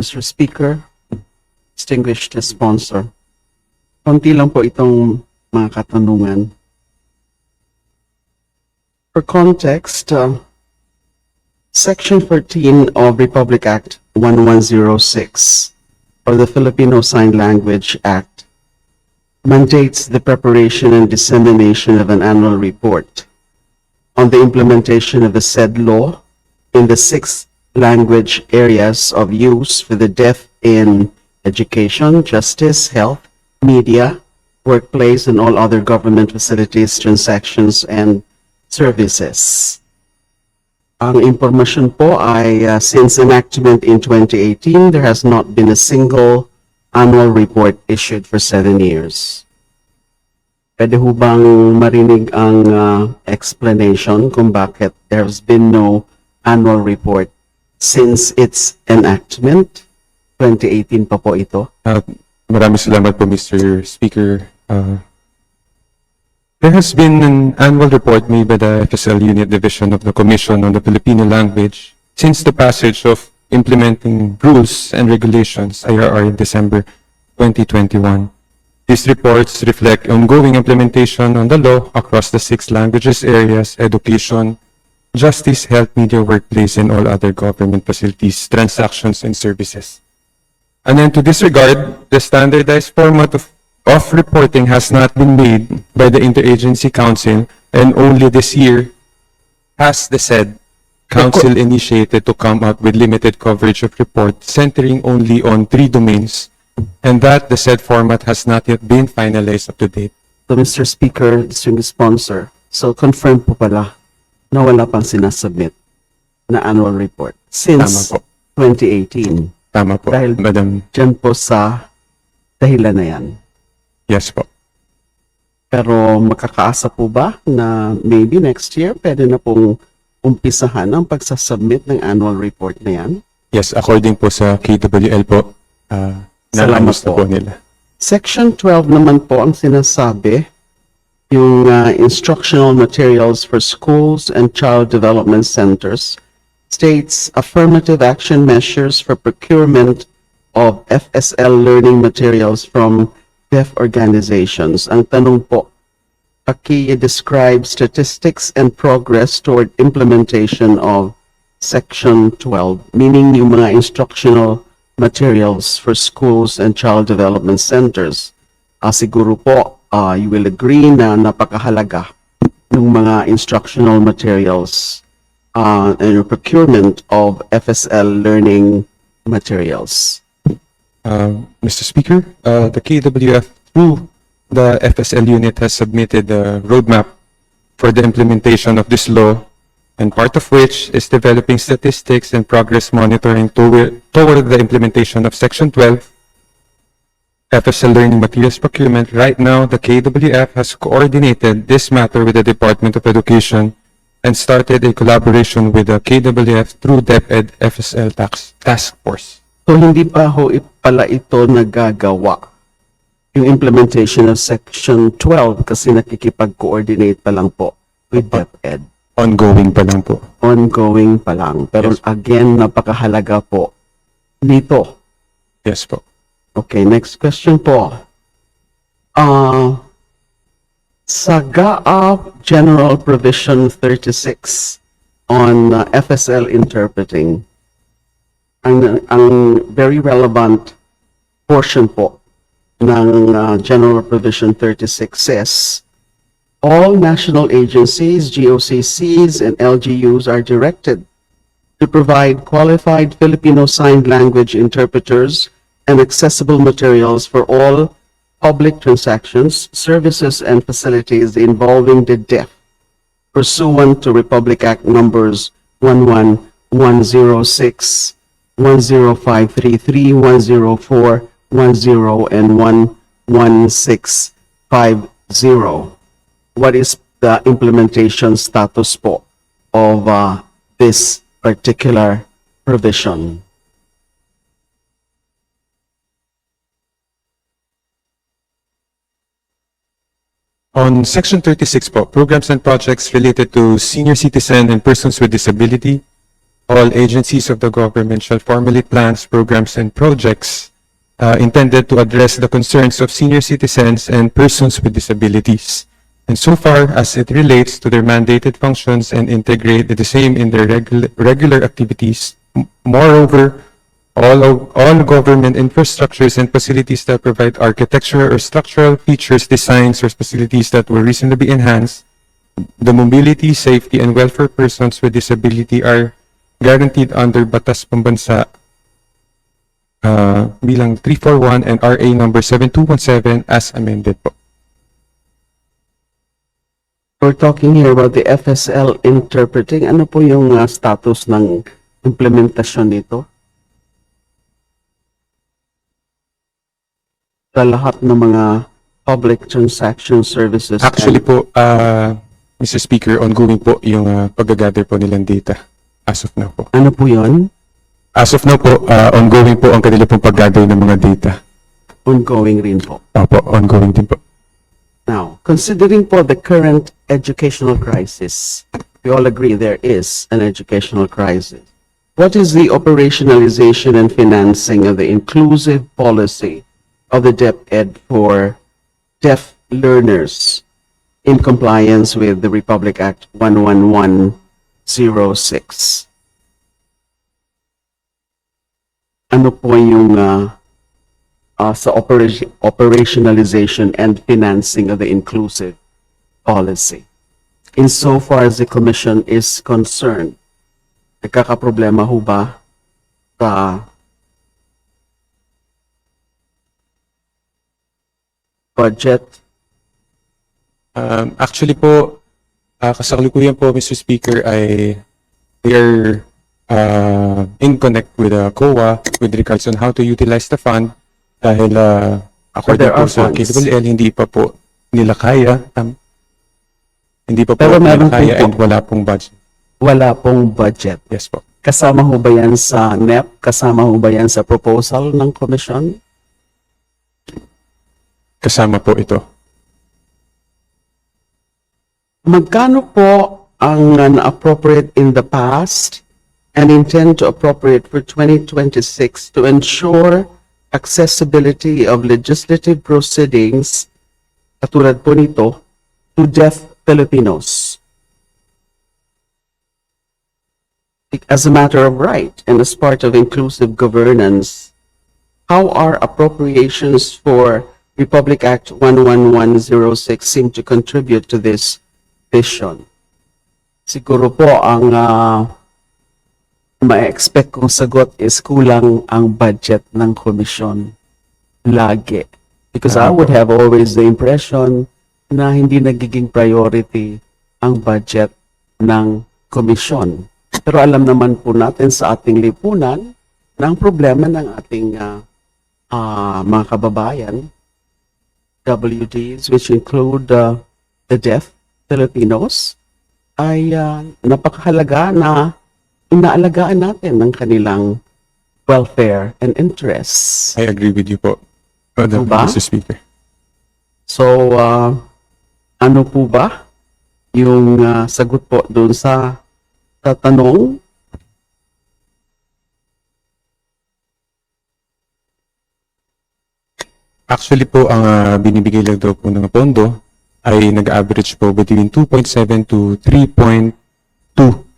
Mr. Speaker, distinguished sponsor, konti lang po itong mga katanungan. For context, uh, Section 14 of Republic Act 1106, or the Filipino Sign Language Act, mandates the preparation and dissemination of an annual report on the implementation of the said law in the six language areas of use for the deaf in education, justice, health, media, workplace, and all other government facilities, transactions, and services. Ang impormasyon po ay uh, since enactment in 2018, there has not been a single annual report issued for seven years. Pwede ho bang marinig ang uh, explanation kung bakit there's been no annual report since its enactment? 2018 pa po ito. Uh, maraming salamat po, Mr. Speaker. Uh, there has been an annual report made by the FSL Unit Division of the Commission on the Filipino Language since the passage of implementing rules and regulations, IRR, in December 2021. These reports reflect ongoing implementation on the law across the six languages areas, education, justice, health, media, workplace, and all other government facilities, transactions, and services. And then to this regard, the standardized format of, of reporting has not been made by the Interagency Council, and only this year has the said council initiated to come up with limited coverage of report centering only on three domains, and that the said format has not yet been finalized up to date. So, Mr. Speaker, distinguished sponsor, so confirm po pala na wala pang sinasubmit na annual report since Tama po. 2018. Tama po, Dahil- Madam. Diyan po sa dahilan na yan. Yes po. Pero makakaasa po ba na maybe next year pwede na pong umpisahan ang pagsasubmit ng annual report na yan? Yes, according po sa KWL po, uh, Salamat naayos na po. po nila. Section 12 naman po ang sinasabi, yung uh, instructional materials for schools and child development centers states affirmative action measures for procurement of FSL learning materials from deaf organizations. Ang tanong po, paki-describe statistics and progress toward implementation of Section 12, meaning yung mga instructional materials for schools and child development centers. Ah, po, ah, you will agree na napakahalaga ng mga instructional materials uh, and procurement of FSL learning materials. Uh, Mr. Speaker, uh, the KWF through the FSL unit has submitted a roadmap for the implementation of this law, and part of which is developing statistics and progress monitoring toward, toward the implementation of Section 12 FSL Learning Materials Procurement. Right now, the KWF has coordinated this matter with the Department of Education and started a collaboration with the KWF through DepEd FSL Tax Task Force. So hindi pa ho pala ito nagagawa yung implementation of Section 12 kasi nakikipag-coordinate pa lang po with DepEd. Ongoing pa lang po. Ongoing pa lang. Pero Yes. again, napakahalaga po nito. Yes po. Okay, next question po. Uh, sa GAA General Provision 36 on uh, FSL interpreting, ang, ang very relevant portion po ng uh, General Provision 36 says, all national agencies, GOCCs, and LGUs are directed to provide qualified Filipino Sign Language interpreters and accessible materials for all public transactions, services, and facilities involving the deaf pursuant to Republic Act numbers 11106, 10533, 10410, and 11650. What is the implementation status po of uh, this particular provision? On Section 36 po, programs and projects related to senior citizen and persons with disability, all agencies of the government shall formulate plans, programs, and projects uh, intended to address the concerns of senior citizens and persons with disabilities, and so far as it relates to their mandated functions and integrate the same in their regul- regular activities. M- Moreover, all, all government infrastructures and facilities that provide architectural or structural features, designs, or facilities that will reasonably enhance the mobility, safety, and welfare of persons with disability are guaranteed under Batas Pambansa uh, bilang 341 and RA number 7217 as amended. We're talking here about the FSL interpreting. Ano po yung uh, status ng implementasyon nito? Sa lahat ng mga public transaction services. Actually po, uh, Mr. Speaker, ongoing po yung uh, pag-gather po nilang data as of now po. ano po yon? As of now po, uh, ongoing po ang kanila pong pag-gather ng mga data. Ongoing rin po. Opo, ongoing din po. Now, considering po the current educational crisis, we all agree there is an educational crisis. What is the operationalization and financing of the inclusive policy of the Deaf DepEd for deaf learners in compliance with the Republic Act 11106? Ano po yung uh, uh, sa operation, operationalization and financing of the inclusive policy. Insofar as the commission is concerned, nagkakaproblema ho ba sa budget? Um, actually po, uh, kasalukuyan po, Mr. Speaker, ay they are uh, in connect with uh, COA with regards on how to utilize the fund dahil uh, according po sa. KWL, hindi pa po nila kaya. Um, hindi pa po Pero nila po kaya po. and wala pong budget. Wala pong budget. Yes po. Kasama ho ba yan sa NEP? Kasama ho ba yan sa proposal ng commission? Kasama po ito. Magkano po ang uh, na-appropriate in the past and intend to appropriate for 2026 to ensure accessibility of legislative proceedings katulad po nito to deaf Filipinos? As a matter of right and as part of inclusive governance, how are appropriations for Republic Act 11106 seem to contribute to this vision? Siguro po ang ah, ma-expect kong sagot is kulang ang budget ng komisyon. Lagi. Because I would have always the impression na hindi nagiging priority ang budget ng komisyon. Pero alam naman po natin sa ating lipunan na ang problema ng ating ah, ah, mga kababayan, WDs, which include uh, the deaf Filipinos, ay ah, napakahalaga na inaalagaan natin ng kanilang welfare and interests. I agree with you po, Madam ba? Mr. Speaker. So, ah, ano po ba yung ah, sagot po doon sa, sa Actually po, ang ah, binibigay lang daw po ng pondo ay nag-average po between 2.7 to 3.2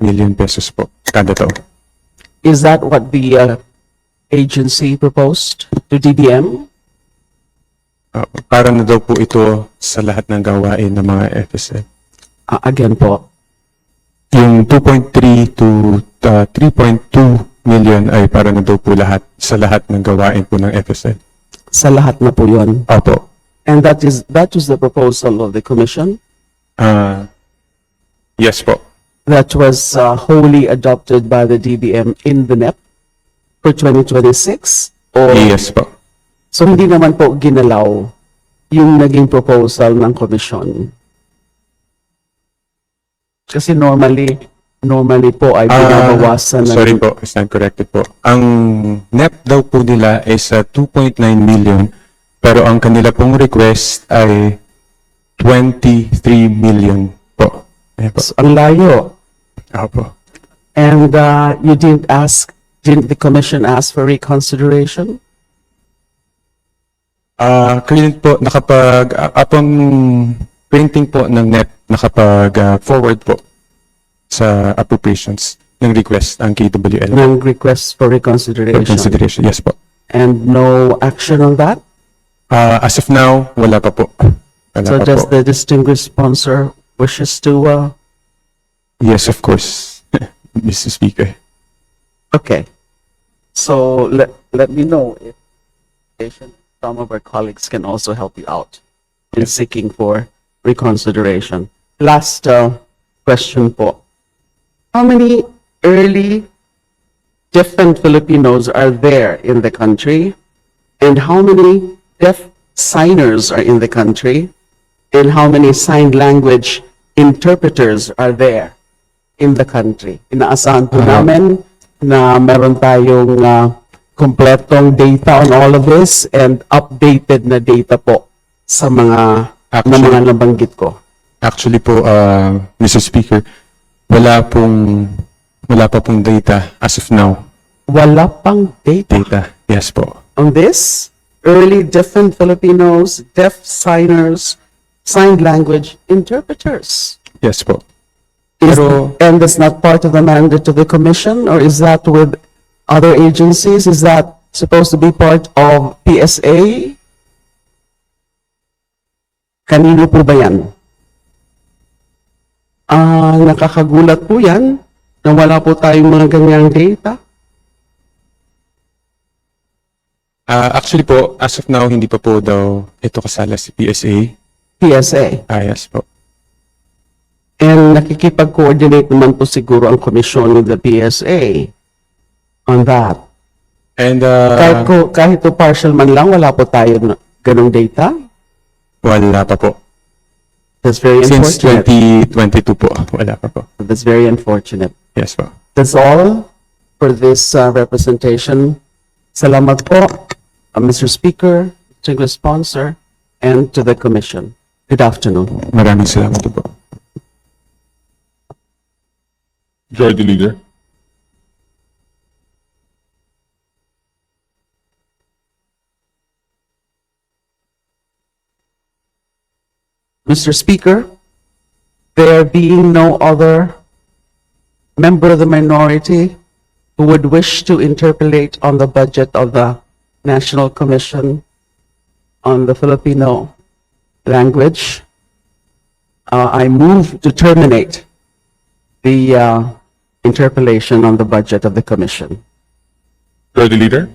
million pesos po kada taon. Is that what the ah, agency proposed to DBM? Ah, para na daw po ito sa lahat ng gawain ng mga FSL. Ah, again po, Yung 2.3 to ah, 3.2 million ay para na daw po lahat sa lahat ng gawain po ng FSL. Sa lahat na po yun. Opo. And that is that was the proposal of the commission Ah, yes po. that was uh, wholly adopted by the DBM in the NEP for 2026 or Yes po. so hindi naman po ginalaw yung naging proposal ng commission. Kasi normally normally po ay Ah, binabawasan ng sorry po, stand corrected po. Ang NEP daw po nila is uh, 2.9 million, pero ang kanila pong request ay 23 million po. Ayan po. So, ang layo. Opo. And uh, you didn't ask, didn't the commission ask for reconsideration? Ah, current po, nakapag, uh, upon printing po ng NEP, nakapag ah, forward po sa appropriations ng request ang KWL ng request for for reconsideration? consideration. Yes po. And no action on that? Ah, as of now, wala pa po. Wala So pa does po. the distinguished sponsor wishes to, uh, Yes, of course, Mr. Speaker. okay. So let, let me know if some of our colleagues can also help you out in seeking for reconsideration. Last, uh, question po. How many early different Filipinos are there in the country? And how many deaf signers are in the country? And how many sign language interpreters are there in the country? Inaasahan po Ah. namin na meron tayong uh, kompletong data on all of this and updated na data po sa mga na Actually- mga nabanggit ko. Actually po, ah, Mr. Speaker, wala pong, wala pa pong data as of now. Wala pang data Data, yes po. on this. Early different Filipinos, deaf signers, sign language interpreters. Yes po. Is, Pero- and that's not part of the mandate of the commission, or is that with other agencies? Is that supposed to be part of PSA? Kanino po ba yan? Ah, nakakagulat po yan na wala po tayong mga ganyang data. Ah, actually po, as of now, hindi pa po daw ito kasala si PSA. PSA. Ah, yes po. And nakikipag-coordinate naman po siguro ang komisyon with the PSA on that. And ah, Kahit, ko, kahit po partial man lang, wala po tayo ganong data. wala pa po. That's very Since unfortunate. 2022 po, wala pa po. That's very unfortunate. Yes po. That's all for this uh, representation. Salamat po, uh, Mr. Speaker, to the sponsor, and to the commission. Good afternoon. Maraming salamat po. Majority Leader. Mr. Speaker, there being no other member of the minority who would wish to interpolate on the budget of the National Commission on the Filipino language, uh, I move to terminate the uh, interpolation on the budget of the commission. Majority Leader.